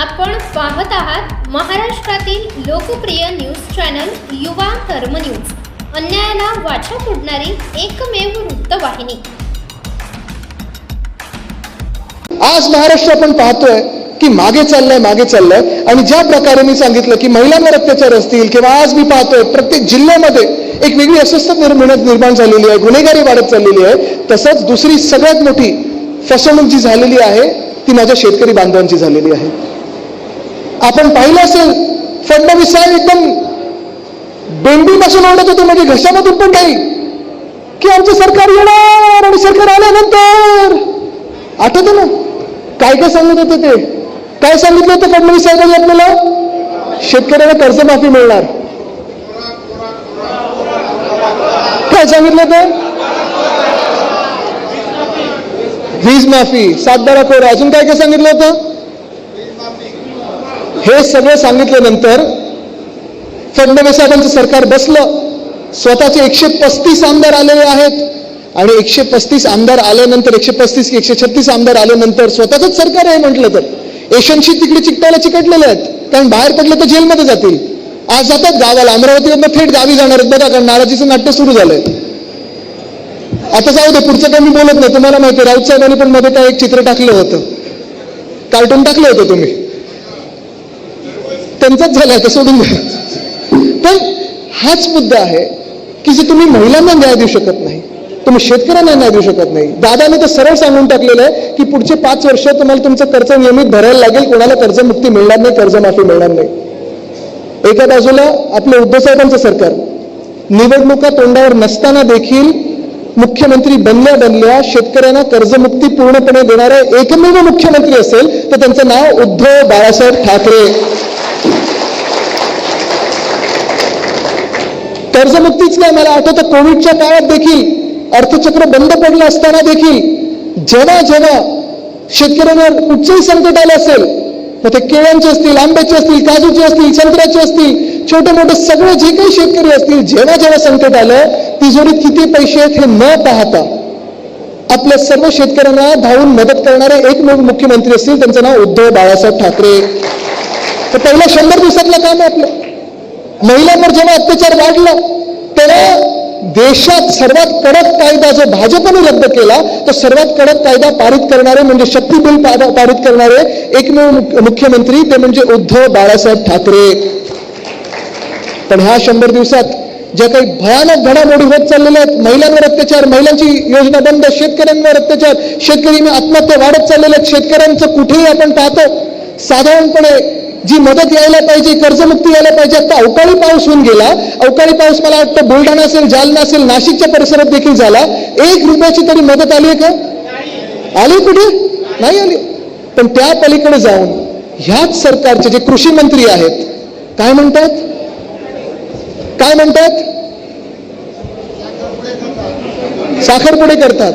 आपण पाहत आहात महाराष्ट्रातील लोकप्रिय न्यूज चॅनल युवा कर्म न्यूज. अन्यायाला वाचा फोडणारी एकमेव वृत्तवाहिनी. आज महाराष्ट्र आपण पाहतोय की मागे चाललंय मागे चाललंय. आणि ज्या प्रकारे मी सांगितलं की महिलांवर अत्याचार असतील किंवा आज मी पाहतोय प्रत्येक जिल्ह्यामध्ये एक वेगळी अस्वस्थ निर्माण निर्माण झालेली आहे गुन्हेगारी वाढत चाललेली आहे. तसंच दुसरी सगळ्यात मोठी फसवणूक जी झालेली आहे ती माझ्या शेतकरी बांधवांची झालेली आहे. आपण पाहिलं असेल फडणवीस साहेब एकदम बेंबीपासून ओढत होते म्हणजे घशामधून पण काही. की आमचं सरकार येणार आणि सरकार आल्यानंतर. आठवत ना? काय काय सांगत होते ते? काय सांगितलं होतं फडणवीस साहेबांनी आपल्याला? शेतकऱ्याला कर्जमाफी मिळणार. काय सांगितलं होतं? वीज माफी सातबारा कोर. अजून काय काय सांगितलं होतं? हे सगळं सांगितल्यानंतर फडणवीस साहेबांचं सरकार बसलं. स्वतःचे एकशे पस्तीस आमदार आलेले आहेत. आणि एकशे पस्तीस आमदार आल्यानंतर एकशे पस्तीस एकशे छत्तीस आमदार आल्यानंतर स्वतःच सरकार आहे म्हटलं तर. एशनशी तिकडे चिकटायला चिकटलेले आहेत. कारण बाहेर पडले तर जेलमध्ये जातील. आज जातात गावाला. अमरावतीवरनं थेट गावी जाणार आहेत. बघा कारण नाराजीचं नाट्य सुरू झालंय. आता जाऊ दे पुढचं काही मी बोलत नाही. तुम्हाला माहिती आहे, राऊत साहेबांनी पण मध्ये काय एक चित्र टाकलं होतं. कार्टून टाकलं होतं तुम्ही. त्यांचाच झालाय तर सोडून द्या. पण हाच मुद्दा आहे की जे तुम्ही महिलांना न्याय देऊ शकत नाही तुम्ही शेतकऱ्यांना न्याय देऊ शकत नाही. दादाने तर सरळ सांगून टाकलेलं आहे की पुढचे पाच वर्ष तुम्हाला तुमचं कर्ज नियमित भरायला लागेल कोणाला कर्जमुक्ती मिळणार नाही कर्जमाफी मिळणार नाही. एका बाजूला आपलं उद्धवसाहेबांचं सरकार. निवडणुका तोंडावर नसताना देखील मुख्यमंत्री बनल्या बनल्या शेतकऱ्यांना कर्जमुक्ती पूर्णपणे देणारे एकमेव मुख्यमंत्री असेल तर त्यांचं नाव उद्धव बाळासाहेब ठाकरे. कर्जमुक्तीच नाही मला आठवतं. कोविडच्या काळात देखील अर्थचक्र बंद पडलं असताना देखील जेव्हा जेव्हा शेतकऱ्यांवर कुठचंही संकट आलं असेल मग ते केळ्यांचे असतील आंब्याचे असतील काजूचे असतील संत्र्याचे असतील छोटे मोठे सगळे जे काही शेतकरी असतील जेव्हा जेव्हा संकट आलं तिजोरीत किती पैसे आहेत हे न पाहता आपल्या सर्व शेतकऱ्यांना धावून मदत करणारे एकमेव मुख्यमंत्री असतील त्यांचं नाव उद्धव बाळासाहेब ठाकरे. तर पहिल्या शंभर दिवसातलं काम आहे आपलं. महिलांवर जेव्हा अत्याचार वाढला तेव्हा देशात सर्वात कडक कायदा जो भाजपने रद्द केला तो सर्वात कडक कायदा पारित करणारे म्हणजे शक्ती बिल पारित करणारे एकमेव मुख्यमंत्री ते म्हणजे उद्धव बाळासाहेब ठाकरे. पण ह्या शंभर दिवसात ज्या काही भयानक घडामोडी होत चाललेल्या आहेत महिलांवर अत्याचार महिलांची योजना बंद शेतकऱ्यांवर अत्याचार शेतकरी आत्महत्या वाढत चाललेल्या आहेत शेतकऱ्यांचं कुठेही आपण पाहतो साधारणपणे जी मदत यायला पाहिजे कर्जमुक्ती यायला पाहिजे आता अवकाळी पाऊस होऊन गेला. अवकाळी पाऊस मला वाटतं बुलढाणा असेल जालना असेल नाशिकच्या परिसरात देखील झाला. एक रुपयाची तरी मदत आली आहे का? आली कुठे? नाही आली. पण त्या पलीकडे जाऊन ह्याच सरकारचे जे कृषी मंत्री आहेत काय म्हणतात? काय म्हणतात? साखरपुडे करतात.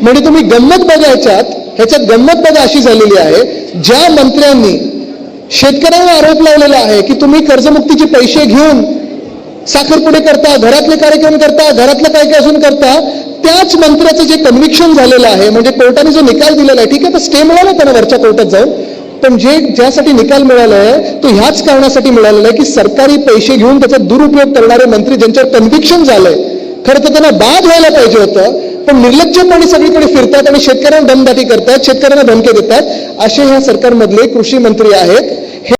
म्हणजे तुम्ही गंमत बघा ह्याच्यात ह्याच्यात गंमत बघा अशी झालेली आहे. ज्या मंत्र्यांनी शेतकऱ्यांना आरोप लावलेला आहे की तुम्ही कर्जमुक्तीचे पैसे घेऊन साखरपुडे करता घरातले कार्यक्रम करता घरातलं काय काय असून करता त्याच मंत्र्याचं जे कन्व्हिक्शन झालेलं आहे म्हणजे कोर्टाने जो निकाल दिलेला आहे ठीक आहे तर स्टे मिळाला त्यांना वरच्या कोर्टात जाऊन पण जे ज्यासाठी निकाल मिळाला आहे तो ह्याच कारणासाठी मिळालेला आहे की सरकारी पैसे घेऊन त्याचा दुरुपयोग करणारे मंत्री ज्यांच्यावर कन्व्हिक्शन झालंय खरं तर त्यांना बाद व्हायला पाहिजे होतं पण निर्लज्जपणे सगळीकडे फिरतात आणि शेतकऱ्यांना दमदाटी करतात शेतकऱ्यांना धमके देतात. असे ह्या सरकारमधले कृषी मंत्री आहेत.